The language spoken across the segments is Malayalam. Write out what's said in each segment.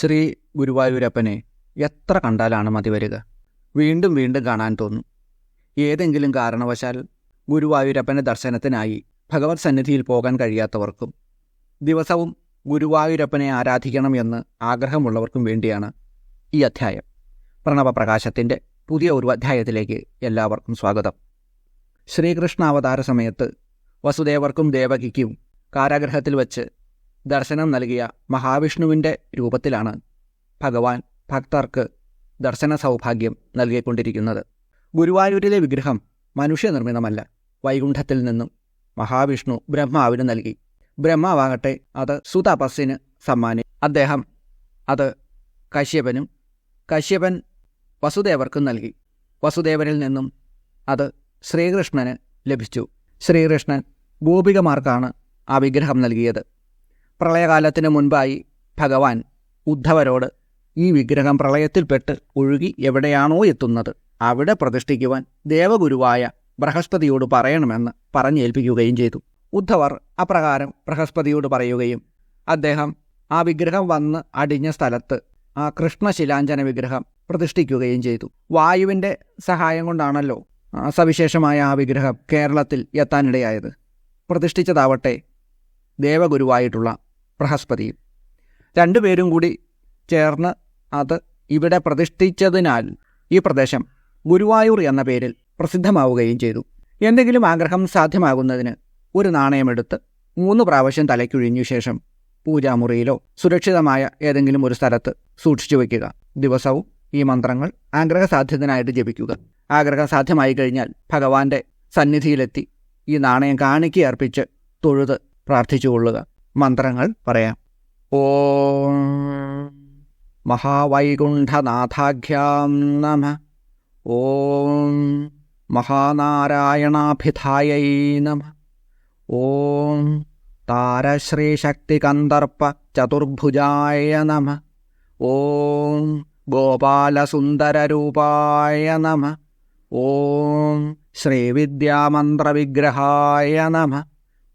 ശ്രീ ഗുരുവായൂരപ്പനെ എത്ര കണ്ടാലാണ് മതി വരിക? വീണ്ടും വീണ്ടും കാണാൻ തോന്നും. ഏതെങ്കിലും കാരണവശാൽ ഗുരുവായൂരപ്പന്റെ ദർശനത്തിനായി ഭഗവത് സന്നിധിയിൽ പോകാൻ കഴിയാത്തവർക്കും ദിവസവും ഗുരുവായൂരപ്പനെ ആരാധിക്കണം എന്ന് ആഗ്രഹമുള്ളവർക്കും വേണ്ടിയാണ് ഈ അധ്യായം. പ്രണവപ്രകാശത്തിന്റെ പുതിയ ഒരു അധ്യായത്തിലേക്ക് എല്ലാവർക്കും സ്വാഗതം. ശ്രീകൃഷ്ണ അവതാര സമയത്ത് വസുദേവർക്കും ദേവകിക്കും കാരാഗ്രഹത്തിൽ വച്ച് ദർശനം നൽകിയ മഹാവിഷ്ണുവിന്റെ രൂപത്തിലാണ് ഭഗവാൻ ഭക്തർക്ക് ദർശന സൗഭാഗ്യം നൽകിക്കൊണ്ടിരിക്കുന്നത്. ഗുരുവായൂരിലെ വിഗ്രഹം മനുഷ്യനിർമ്മിതമല്ല. വൈകുണ്ഠത്തിൽ നിന്നും മഹാവിഷ്ണു ബ്രഹ്മാവിന് നൽകി. ബ്രഹ്മാവാകട്ടെ അത് സുതപസ്സിന് സമ്മാനി അദ്ദേഹം അത് കശ്യപനും കശ്യപൻ വസുദേവർക്കും നൽകി. വസുദേവനിൽ നിന്നും അത് ശ്രീകൃഷ്ണന് ലഭിച്ചു. ശ്രീകൃഷ്ണൻ ഗോപികമാർക്കാണ് ആ വിഗ്രഹം നൽകിയത്. പ്രളയകാലത്തിന് മുൻപായി ഭഗവാൻ ഉദ്ധവരോട് ഈ വിഗ്രഹം പ്രളയത്തിൽപ്പെട്ട് ഒഴുകി എവിടെയാണോ എത്തുന്നത് അവിടെ പ്രതിഷ്ഠിക്കുവാൻ ദേവഗുരുവായ ബൃഹസ്പതിയോട് പറയണമെന്ന് പറഞ്ഞേൽപ്പിക്കുകയും ചെയ്തു. ഉദ്ധവർ അപ്രകാരം ബൃഹസ്പതിയോട് പറയുകയും അദ്ദേഹം ആ വിഗ്രഹം വന്ന് അടിഞ്ഞ സ്ഥലത്ത് ആ കൃഷ്ണശിലാഞ്ജന വിഗ്രഹം പ്രതിഷ്ഠിക്കുകയും ചെയ്തു. വായുവിന്റെ സഹായം കൊണ്ടാണല്ലോ സവിശേഷമായ ആ വിഗ്രഹം കേരളത്തിൽ എത്താനിടയായത്. പ്രതിഷ്ഠിച്ചതാവട്ടെ ദേവഗുരുവായിട്ടുള്ള ബൃഹസ്പതിയും രണ്ടുപേരും കൂടി ചേർന്ന് അത് ഇവിടെ പ്രതിഷ്ഠിച്ചതിനാൽ ഈ പ്രദേശം ഗുരുവായൂർ എന്ന പേരിൽ പ്രസിദ്ധമാവുകയും ചെയ്തു. എന്തെങ്കിലും ആഗ്രഹം സാധ്യമാകുന്നതിന് ഒരു നാണയമെടുത്ത് മൂന്ന് പ്രാവശ്യം തലയ്ക്കൊഴിഞ്ഞു ശേഷം പൂജാമുറിയിലോ സുരക്ഷിതമായ ഏതെങ്കിലും ഒരു സ്ഥലത്ത് സൂക്ഷിച്ചു വയ്ക്കുക. ദിവസവും ഈ മന്ത്രങ്ങൾ ആഗ്രഹസാധ്യതനായിട്ട് ജപിക്കുക. ആഗ്രഹം സാധ്യമായി കഴിഞ്ഞാൽ ഭഗവാന്റെ സന്നിധിയിലെത്തി ഈ നാണയം കാണിക്കി അർപ്പിച്ച് തൊഴുത് പ്രാർത്ഥിച്ചുകൊള്ളുക. മന്ത്രങ്ങൾ പറയാം. ഓ മഹാവൈകുണ്ഠനാഥാഖ്യാം നമ. ഓം മഹാനാരായണാഭിധായൈ നമ. ഓം താരശ്രീശക്തികന്ദർപ്പ ചതുർഭുജായ നമ. ഓം ഗോപാലസുന്ദരരൂപായ നമ. ഓം ശ്രീവിദ്യാമന്ത്രവിഗ്രഹായ നമ.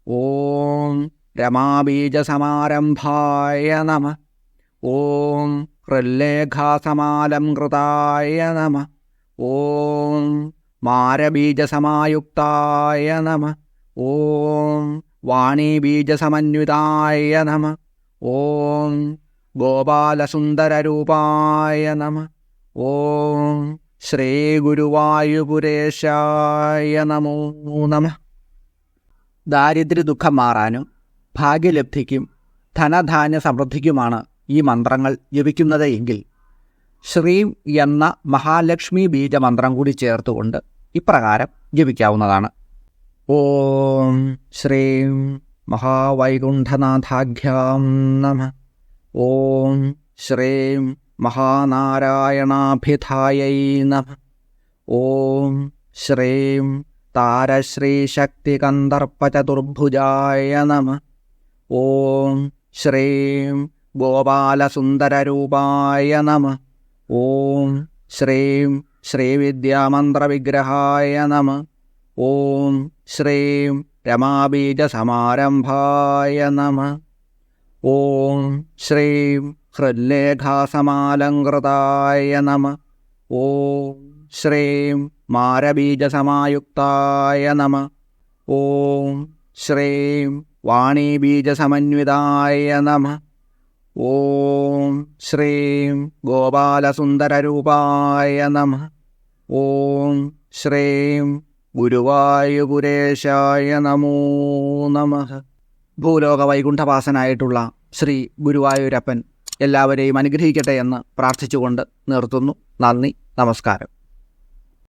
ഓം രമാബീജസമാരംഭായ നമ. ഓം ഹൃല്ലേഖാസമാലംകൃതായ നമ. ഓം മാരബീജസമായുക്തായ നമ. ഓം വാണീബീജസമന്വിതായ നമ. ഓം ഗോപാലസുന്ദരരൂപായ നമ. ഓം ശ്രീഗുരുവായുപുരേശായ നമോ നമ. ദാരിദ്ര്യ ദുഃഖം മാറാനും ഭാഗ്യലബ്ധിക്കും ധനധാന്യ സമൃദ്ധിക്കുമാണ് ഈ മന്ത്രങ്ങൾ ജപിക്കുന്നത് എങ്കിൽ. ശ്രീം എന്ന മഹാലക്ഷ്മി ബീജ മന്ത്രം കൂടി ചേർത്തുകൊണ്ട് ഇപ്രകാരം ജപിക്കാവുന്നതാണ്. ഓം ശ്രീം മഹാവൈകുണ്ഠനാഥാഖ്യാം നമ. ഓം ശ്രീം മഹാനാരായണാഭിധായൈ നമ. ഓം ശ്രീം താരശ്രീശക്തികന്ദർപ്പചതുർഭുജായ നമ. ഓം ശ്രീം ഗോപാലസുന്ദരരൂപായ നമ. ഓം ശ്രീം ശ്രീവിദ്യാമന്ത്രവിഗ്രഹായ നമ. ഓം ശ്രീം രമാബീജസമാരംഭായ നമ. ഓം ശ്രീം ഹൃല്ലേഖാസമാലങ്കൃതായ നമ. ഓം ശ്രീം മാരബീജസമായുക്തായ നമ. ഓം ശ്രീം വാണീബീജസമന്വിതായ നമ. ഓം ശ്രീം ഗോപാലസുന്ദരരൂപായ നമ. ഓം ശ്രീം ഗുരുവായൂപുരേശായ നമോ നമ. ഭൂലോക വൈകുണ്ഠവാസനായിട്ടുള്ള ശ്രീ ഗുരുവായൂരപ്പൻ എല്ലാവരെയും അനുഗ്രഹിക്കട്ടെ എന്ന് പ്രാർത്ഥിച്ചുകൊണ്ട് നിർത്തുന്നു. നന്ദി നമസ്കാരം.